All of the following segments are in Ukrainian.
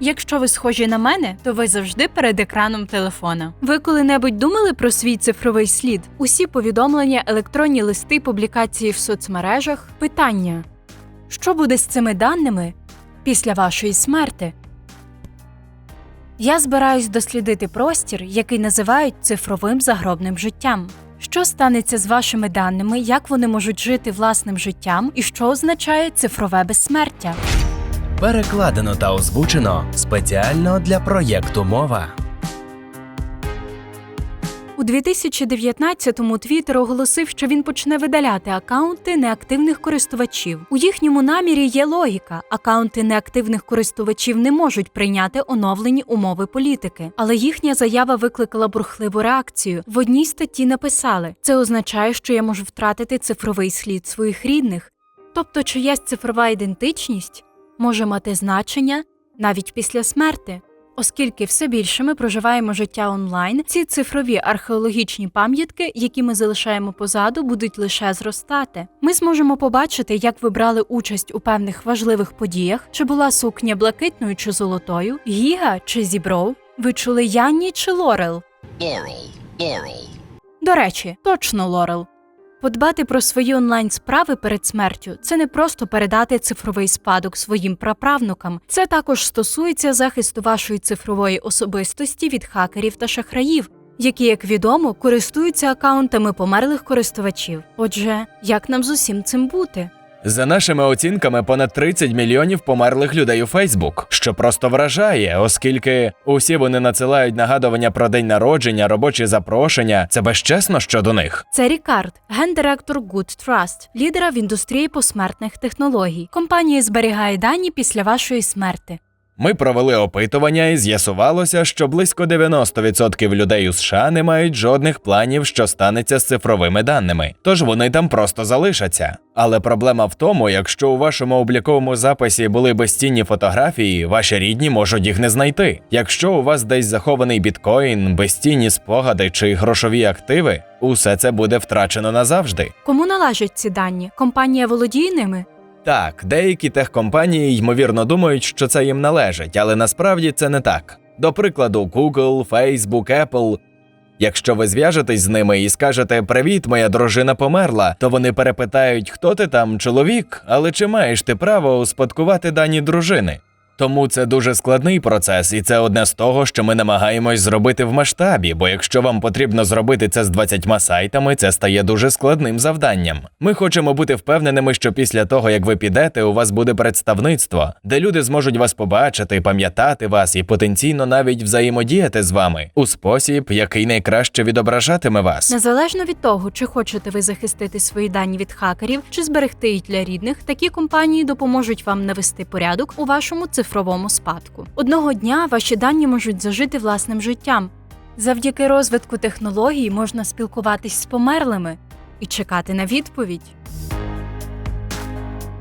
Якщо ви схожі на мене, то ви завжди перед екраном телефона. Ви коли-небудь думали про свій цифровий слід? Усі повідомлення, електронні листи, публікації в соцмережах? Питання: що буде з цими даними після вашої смерти? Я збираюсь дослідити простір, який називають цифровим загробним життям. Що станеться з вашими даними, як вони можуть жити власним життям і що означає цифрове безсмертя? Перекладено та озвучено спеціально для проєкту Мова. У 2019-му Твіттер оголосив, що він почне видаляти акаунти неактивних користувачів. У їхньому намірі є логіка: акаунти неактивних користувачів не можуть прийняти оновлені умови політики. Але їхня заява викликала бурхливу реакцію. В одній статті написали: це означає, що я можу втратити цифровий слід своїх рідних. Тобто, чиясь цифрова ідентичність може мати значення навіть після смерти. Оскільки все більше ми проживаємо життя онлайн, ці цифрові археологічні пам'ятки, які ми залишаємо позаду, будуть лише зростати. Ми зможемо побачити, як ви брали участь у певних важливих подіях, чи була сукня блакитною чи золотою, гіга чи зібров. Ви чули Янні чи Лорел? Laurel, Laurel. До речі, точно Лорел. Подбати про свої онлайн справи перед смертю це не просто передати цифровий спадок своїм праправнукам. Це також стосується захисту вашої цифрової особистості від хакерів та шахраїв, які, як відомо, користуються акаунтами померлих користувачів. Отже, як нам з усім цим бути? За нашими оцінками, понад 30 мільйонів померлих людей у Фейсбук, що просто вражає, оскільки усі вони надсилають нагадування про день народження, робочі запрошення. Це безчесно щодо них. Це Рікард, гендиректор Good Trust, лідера в індустрії посмертних технологій. Компанія зберігає дані після вашої смерти. Ми провели опитування і з'ясувалося, що близько 90% людей у США не мають жодних планів, що станеться з цифровими даними, тож вони там просто залишаться. Але проблема в тому, якщо у вашому обліковому записі були безцінні фотографії, ваші рідні можуть їх не знайти. Якщо у вас десь захований біткоін, безцінні спогади чи грошові активи, усе це буде втрачено назавжди. Кому належать ці дані? Компанія володіє ними? Так, деякі техкомпанії ймовірно думають, що це їм належить, але насправді це не так. До прикладу, Google, Facebook, Apple. Якщо ви зв'яжетесь з ними і скажете Привіт, моя дружина померла, то вони перепитають, хто ти там, чоловік, але чи маєш ти право успадкувати дані дружини? Тому це дуже складний процес, і це одне з того, що ми намагаємось зробити в масштабі, бо якщо вам потрібно зробити це з 20 сайтами, це стає дуже складним завданням. Ми хочемо бути впевненими, що після того, як ви підете, у вас буде представництво, де люди зможуть вас побачити, пам'ятати вас і потенційно навіть взаємодіяти з вами у спосіб, який найкраще відображатиме вас. Незалежно від того, чи хочете ви захистити свої дані від хакерів, чи зберегти їх для рідних, такі компанії допоможуть вам навести порядок у вашому цифровому спадку. Одного дня ваші дані можуть зажити власним життям. Завдяки розвитку технологій можна спілкуватись з померлими і чекати на відповідь.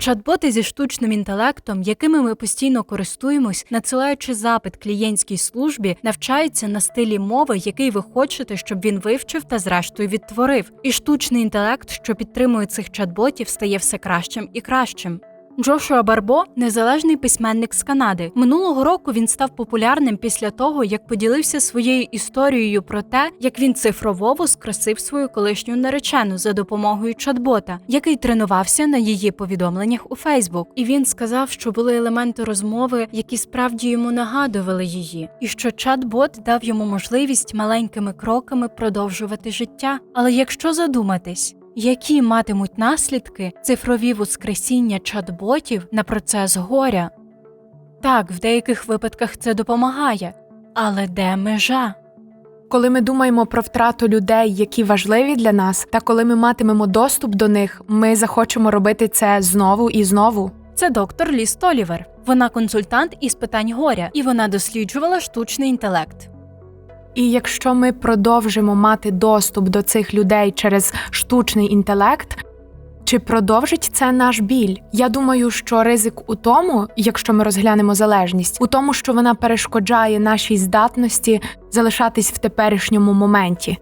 Чат-боти зі штучним інтелектом, якими ми постійно користуємось, надсилаючи запит клієнтській службі, навчаються на стилі мови, який ви хочете, щоб він вивчив та зрештою відтворив. І штучний інтелект, що підтримує цих чат-ботів, стає все кращим і кращим. Джошуа Барбо незалежний письменник з Канади. Минулого року він став популярним після того, як поділився своєю історією про те, як він цифрово воскресив свою колишню наречену за допомогою чат-бота, який тренувався на її повідомленнях у Фейсбук. І він сказав, що були елементи розмови, які справді йому нагадували її, і що чат-бот дав йому можливість маленькими кроками продовжувати життя. Але якщо задуматись, які матимуть наслідки цифрові воскресіння чат-ботів на процес горя? Так, в деяких випадках це допомагає, але де межа? Коли ми думаємо про втрату людей, які важливі для нас, та коли ми матимемо доступ до них, ми захочемо робити це знову і знову. Це доктор Ліс Толівер. Вона консультант із питань горя, і вона досліджувала штучний інтелект. І якщо ми продовжимо мати доступ до цих людей через штучний інтелект, чи продовжить це наш біль? Я думаю, що ризик у тому, якщо ми розглянемо залежність, у тому, що вона перешкоджає нашій здатності залишатись в теперішньому моменті.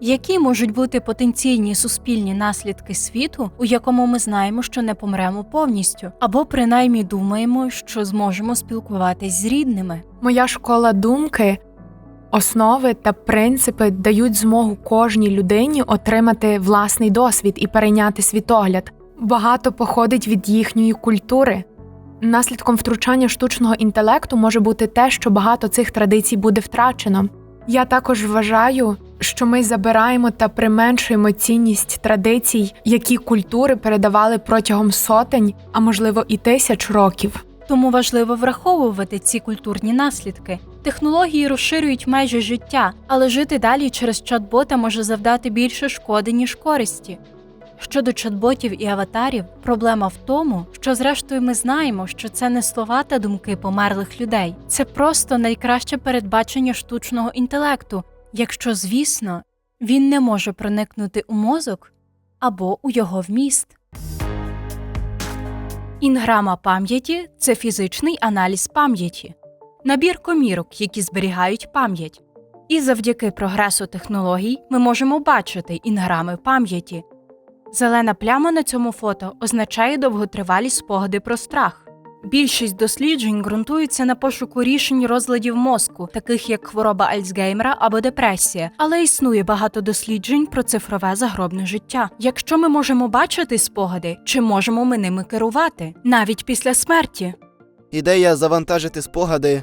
Які можуть бути потенційні суспільні наслідки світу, у якому ми знаємо, що не помремо повністю, або принаймні думаємо, що зможемо спілкуватись з рідними? Моя школа думки, основи та принципи дають змогу кожній людині отримати власний досвід і перейняти світогляд. Багато походить від їхньої культури. Наслідком втручання штучного інтелекту може бути те, що багато цих традицій буде втрачено. Я також вважаю, що ми забираємо та применшуємо цінність традицій, які культури передавали протягом сотень, а можливо і тисяч років. Тому важливо враховувати ці культурні наслідки. Технології розширюють межі життя, але жити далі через чат-бота може завдати більше шкоди, ніж користі. Щодо чат-ботів і аватарів, проблема в тому, що зрештою ми знаємо, що це не слова та думки померлих людей, це просто найкраще передбачення штучного інтелекту, якщо, звісно, він не може проникнути у мозок або у його вміст. Інграма пам'яті це фізичний аналіз пам'яті, набір комірок, які зберігають пам'ять. І завдяки прогресу технологій ми можемо бачити інграми пам'яті. Зелена пляма на цьому фото означає довготривалі спогади про страх. Більшість досліджень ґрунтуються на пошуку рішень розладів мозку, таких як хвороба Альцгеймера або депресія, але існує багато досліджень про цифрове загробне життя. Якщо ми можемо бачити спогади, чи можемо ми ними керувати навіть після смерті? Ідея завантажити спогади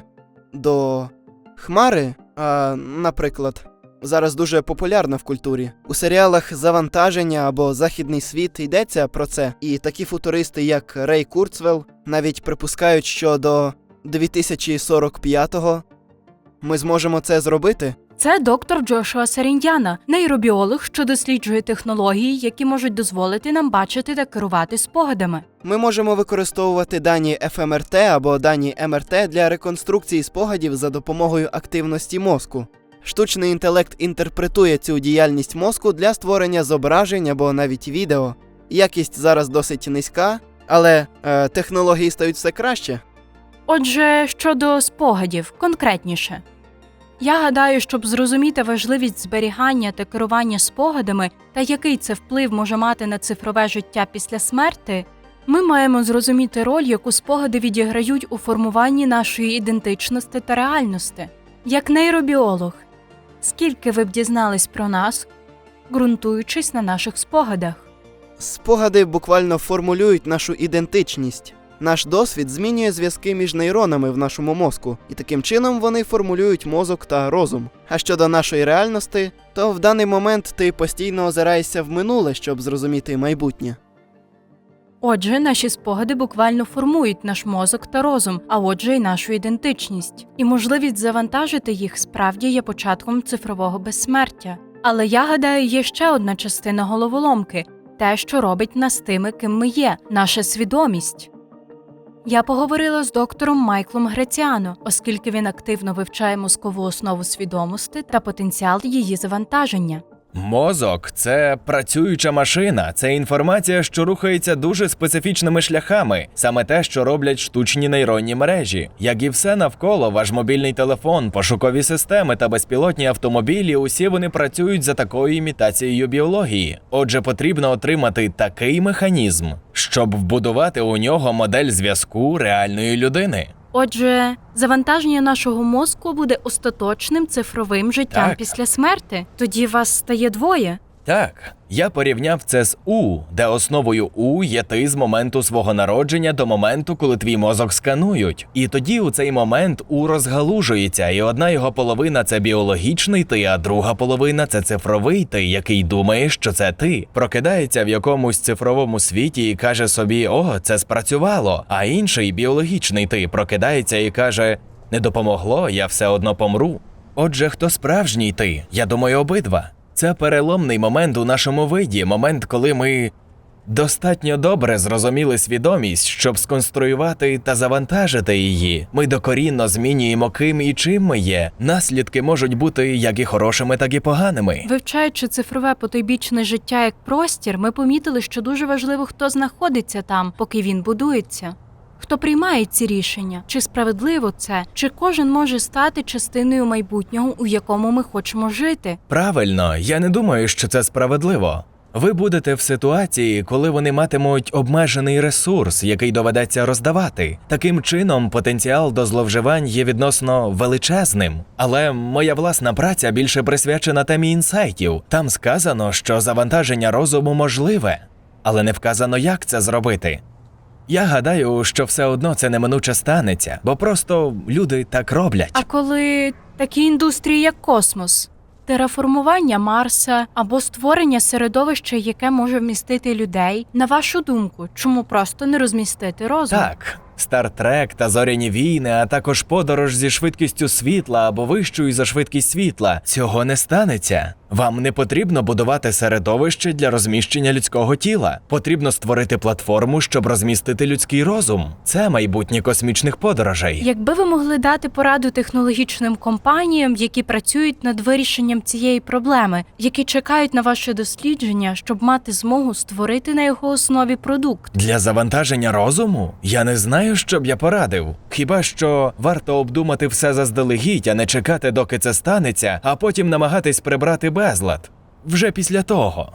до хмари, а, наприклад, зараз дуже популярна в культурі. У серіалах завантаження або західний світ йдеться про це, і такі футуристи, як Рей Курцвелл, навіть припускають, що до 2045-го ми зможемо це зробити. Це доктор Джошуа Серіндяна, нейробіолог, що досліджує технології, які можуть дозволити нам бачити та керувати спогадами. Ми можемо використовувати дані ФМРТ або дані МРТ для реконструкції спогадів за допомогою активності мозку. Штучний інтелект інтерпретує цю діяльність мозку для створення зображень або навіть відео. Якість зараз досить низька, але е, технології стають все краще. Отже, щодо спогадів, конкретніше. Я гадаю, щоб зрозуміти важливість зберігання та керування спогадами та який це вплив може мати на цифрове життя після смерти, ми маємо зрозуміти роль, яку спогади відіграють у формуванні нашої ідентичності та реальності. Як нейробіолог, скільки ви б дізнались про нас, ґрунтуючись на наших спогадах? Спогади буквально формулюють нашу ідентичність. Наш досвід змінює зв'язки між нейронами в нашому мозку, і таким чином вони формулюють мозок та розум. А щодо нашої реальності, то в даний момент ти постійно озираєшся в минуле, щоб зрозуміти майбутнє. Отже, наші спогади буквально формують наш мозок та розум, а отже, й нашу ідентичність. І можливість завантажити їх справді є початком цифрового безсмертя. Але я гадаю, є ще одна частина головоломки те, що робить нас тими, ким ми є, наша свідомість. Я поговорила з доктором Майклом Греціано, оскільки він активно вивчає мозкову основу свідомості та потенціал її завантаження. Мозок це працююча машина, це інформація, що рухається дуже специфічними шляхами, саме те, що роблять штучні нейронні мережі. Як і все навколо, ваш мобільний телефон, пошукові системи та безпілотні автомобілі, усі вони працюють за такою імітацією біології. Отже, потрібно отримати такий механізм, щоб вбудувати у нього модель зв'язку реальної людини. Отже, завантаження нашого мозку буде остаточним цифровим життям Так. після смерти. Тоді вас стає двоє. Так, я порівняв це з У, де основою У є ти з моменту свого народження до моменту, коли твій мозок сканують. І тоді у цей момент У розгалужується, і одна його половина це біологічний ти, а друга половина це цифровий ти, який думає, що це ти. Прокидається в якомусь цифровому світі і каже собі: О, це спрацювало. А інший біологічний ти прокидається і каже: Не допомогло, я все одно помру. Отже, хто справжній ти? Я думаю, обидва. Це переломний момент у нашому виді, момент, коли ми достатньо добре зрозуміли свідомість, щоб сконструювати та завантажити її. Ми докорінно змінюємо ким і чим ми є. Наслідки можуть бути як і хорошими, так і поганими. Вивчаючи цифрове потойбічне життя як простір, ми помітили, що дуже важливо, хто знаходиться там, поки він будується. Хто приймає ці рішення, чи справедливо це, чи кожен може стати частиною майбутнього, у якому ми хочемо жити. Правильно, я не думаю, що це справедливо. Ви будете в ситуації, коли вони матимуть обмежений ресурс, який доведеться роздавати. Таким чином, потенціал до зловживань є відносно величезним. Але моя власна праця більше присвячена темі інсайтів. Там сказано, що завантаження розуму можливе, але не вказано, як це зробити. Я гадаю, що все одно це неминуче станеться, бо просто люди так роблять. А коли такі індустрії, як космос, тераформування Марса або створення середовища, яке може вмістити людей, на вашу думку, чому просто не розмістити розум? Так, Стартрек та зоряні війни, а також подорож зі швидкістю світла або вищою за швидкість світла. Цього не станеться. Вам не потрібно будувати середовище для розміщення людського тіла. Потрібно створити платформу, щоб розмістити людський розум. Це майбутнє космічних подорожей. Якби ви могли дати пораду технологічним компаніям, які працюють над вирішенням цієї проблеми, які чекають на ваше дослідження, щоб мати змогу створити на його основі продукт. Для завантаження розуму я не знаю, що б я порадив. Хіба що варто обдумати все заздалегідь, а не чекати, доки це станеться, а потім намагатись прибрати безлад. Вже після того.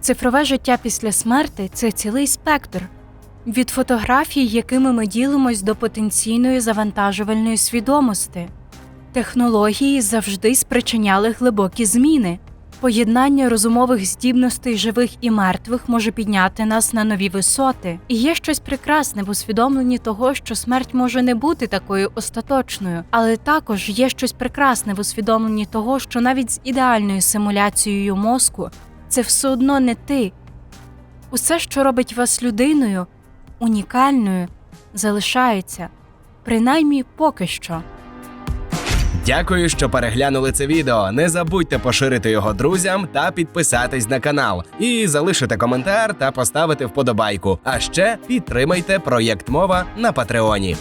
Цифрове життя після смерти це цілий спектр. Від фотографій, якими ми ділимось до потенційної завантажувальної свідомості. Технології завжди спричиняли глибокі зміни. Поєднання розумових здібностей живих і мертвих може підняти нас на нові висоти. І є щось прекрасне в усвідомленні того, що смерть може не бути такою остаточною, але також є щось прекрасне в усвідомленні того, що навіть з ідеальною симуляцією мозку це все одно не ти. Усе, що робить вас людиною, унікальною, залишається, принаймні поки що. Дякую, що переглянули це відео. Не забудьте поширити його друзям та підписатись на канал. І залишити коментар та поставити вподобайку. А ще підтримайте проєкт мова на Патреоні.